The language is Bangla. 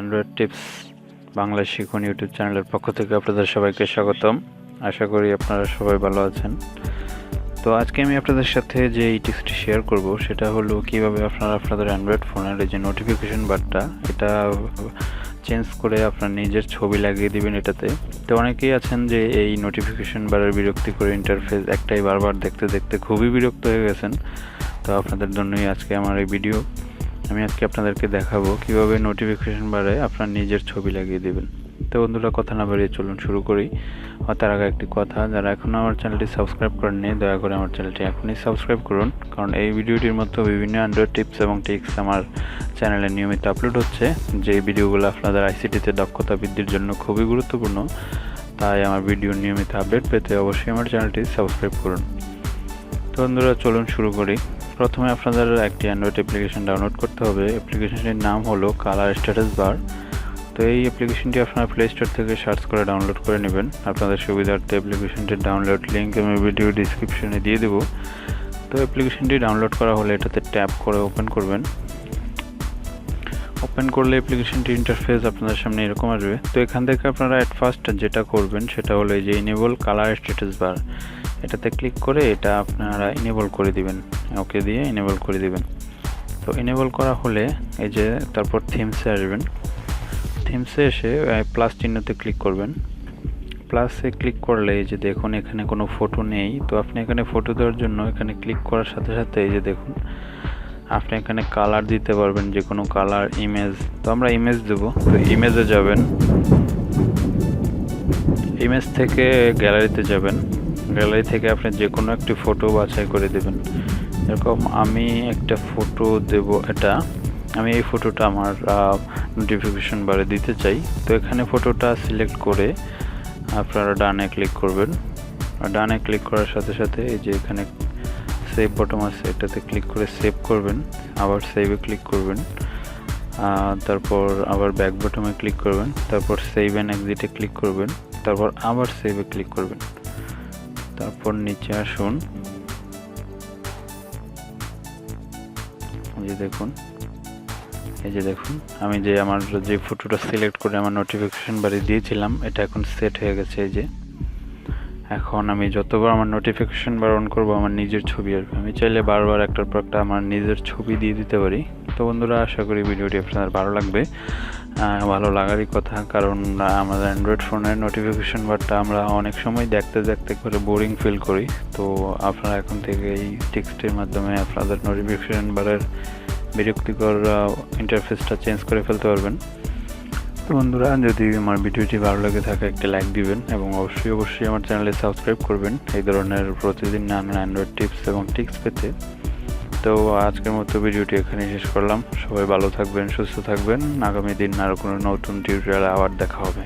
অ্যান্ড্রয়েড টিপস বাংলা শিখুন ইউটিউব চ্যানেলের পক্ষ থেকে আপনাদের সবাইকে স্বাগতম। আশা করি আপনারা সবাই ভালো আছেন। তো আজকে আমি আপনাদের সাথে যে এই টিপসটি শেয়ার করব, সেটা হলো কীভাবে আপনারা আপনাদের অ্যান্ড্রয়েড ফোনের যে নোটিফিকেশন বারটা এটা চেঞ্জ করে আপনার নিজের ছবি লাগিয়ে দিবেন এটাতে। তো অনেকেই আছেন যে এই নোটিফিকেশন বারের বিরক্তি করে ইন্টারফেস একটাই বারবার দেখতে দেখতে খুবই বিরক্ত হয়ে গেছেন। তো আপনাদের জন্যই আজকে আমার এই ভিডিও আমি আজকে আপনাদেরকে দেখাবো কীভাবে নোটিফিকেশন বারে আপনার নিজের ছবি লাগিয়ে দেবেন। তো বন্ধুরা, কথা না বাড়িয়ে চলুন শুরু করি। তার আগে একটি কথা, যারা এখনও আমার চ্যানেলটি সাবস্ক্রাইব করেননি, দয়া করে আমার চ্যানেলটি এখনই সাবস্ক্রাইব করুন। কারণ এই ভিডিওটির মতো বিভিন্ন অ্যান্ড্রয়েড টিপস এবং টিক্স আমার চ্যানেলে নিয়মিত আপলোড হচ্ছে। যে ভিডিওগুলো আপনাদের আইসিটিতে দক্ষতা বৃদ্ধির জন্য খুবই গুরুত্বপূর্ণ, তাই আমার ভিডিও নিয়মিত আপডেট পেতে অবশ্যই আমার চ্যানেলটি সাবস্ক্রাইব করুন। তো বন্ধুরা, চলুন শুরু করি। প্রথমে আপনাদের একটি অ্যান্ড্রয়েড অ্যাপ্লিকেশন ডাউনলোড করতে হবে। অ্যাপ্লিকেশনটির নাম হলো কালার স্ট্যাটাস বার তো এই অ্যাপ্লিকেশনটি আপনারা প্লে স্টোর থেকে সার্চ করে ডাউনলোড করে নেবেন। আপনাদের সুবিধার্থে অ্যাপ্লিকেশনটির ডাউনলোড লিঙ্ক আমি ভিডিও ডিসক্রিপশনে দিয়ে দেবো। তো অ্যাপ্লিকেশনটি ডাউনলোড করা হলে এটাতে ট্যাপ করে ওপেন করবেন। ওপেন করলে অ্যাপ্লিকেশনটি ইন্টারফেস আপনাদের সামনে এরকম আসবে। তো এখান থেকে আপনারা অ্যাট ফার্স্ট যেটা করবেন সেটা হলো এই যে ইনেবল কালার স্ট্যাটাস বার এটাতে ক্লিক করে এটা আপনারা ইনেবল করে দিবেন। ওকে দিয়ে ইনেবল করে দিবেন। তো ইনেবল করা হলে এই যে তারপর থিমসে আসবেন। থিমসে এসে প্লাস চিহ্নতে ক্লিক করবেন। প্লাসে ক্লিক করলে এই যে দেখুন এখানে কোনো ফটো নেই। তো আপনি এখানে ফটো দেওয়ার জন্য এখানে ক্লিক করার সাথে সাথে এই যে দেখুন, আপনি এখানে কালার দিতে পারবেন যে কোনো কালার ইমেজ তো আমরা ইমেজ দেবো। তো ইমেজে যাবেন। ইমেজ থেকে গ্যালারিতে যাবেন। গ্যালারি থেকে আপনি যে কোনো একটি ফটো বাছাই করে দেবেন। এরকম আমি একটা ফটো দেব, এটা। আমি এই ফটোটা আমার নোটিফিকেশন বারে দিতে চাই। তো এখানে ফটোটা সিলেক্ট করে আপনারা ডানে ক্লিক করবেন। ডানে ক্লিক করার সাথে সাথে এই যে এখানে সেভ বটম আছে, এটাতে ক্লিক করে সেভ করবেন। আবার সেভে ক্লিক করবেন। তারপর আবার ব্যাক বটমে ক্লিক করবেন। তারপর সেভ অ্যান্ড এক্সিটে ক্লিক করবেন। তারপর আবার সেভে ক্লিক করবেন। তারপর নিচে আসুন। এই যে দেখুন, এই যে দেখুন, আমি যে আমার যে ফটোটা সিলেক্ট করে আমার নোটিফিকেশন বাড়ি দিয়েছিলাম, এটা এখন সেট হয়ে গেছে এই যে। এখন আমি যতবার আমার নোটিফিকেশন বার অন করব, আমার নিজের ছবি আসবে। আমি চাইলে বারবার একটার পর একটা আমার নিজের ছবি দিয়ে দিতে পারি। তো বন্ধুরা, আশা করি ভিডিওটি আপনাদের ভালো লাগবে। ভালো লাগারই কথা, কারণ আমাদের অ্যান্ড্রয়েড ফোনের নোটিফিকেশন বারটা আমরা অনেক সময় দেখতে দেখতে করে বোরিং ফিল করি। তো আপনারা এখন থেকে এই টেক্সটের মাধ্যমে আপনাদের নোটিফিকেশন বারের বিরক্তিকর ইন্টারফেসটা চেঞ্জ করে ফেলতে পারবেন। তো বন্ধুরা, যদি আমার ভিডিওটি ভালো লাগে থাকে, একটা লাইক দিবেন এবং অবশ্যই অবশ্যই আমার চ্যানেলে সাবস্ক্রাইব করবেন। এই ধরনের প্রতিদিন নানান অ্যান্ড্রয়েড টিপস এবং টিক্স পেতে। তো আজকের মতো ভিডিওটি এখানে শেষ করলাম। সবাই ভালো থাকবেন, সুস্থ থাকবেন। আগামী দিন আরও কোনো নতুন টিউটোরিয়াল আবার দেখা হবে।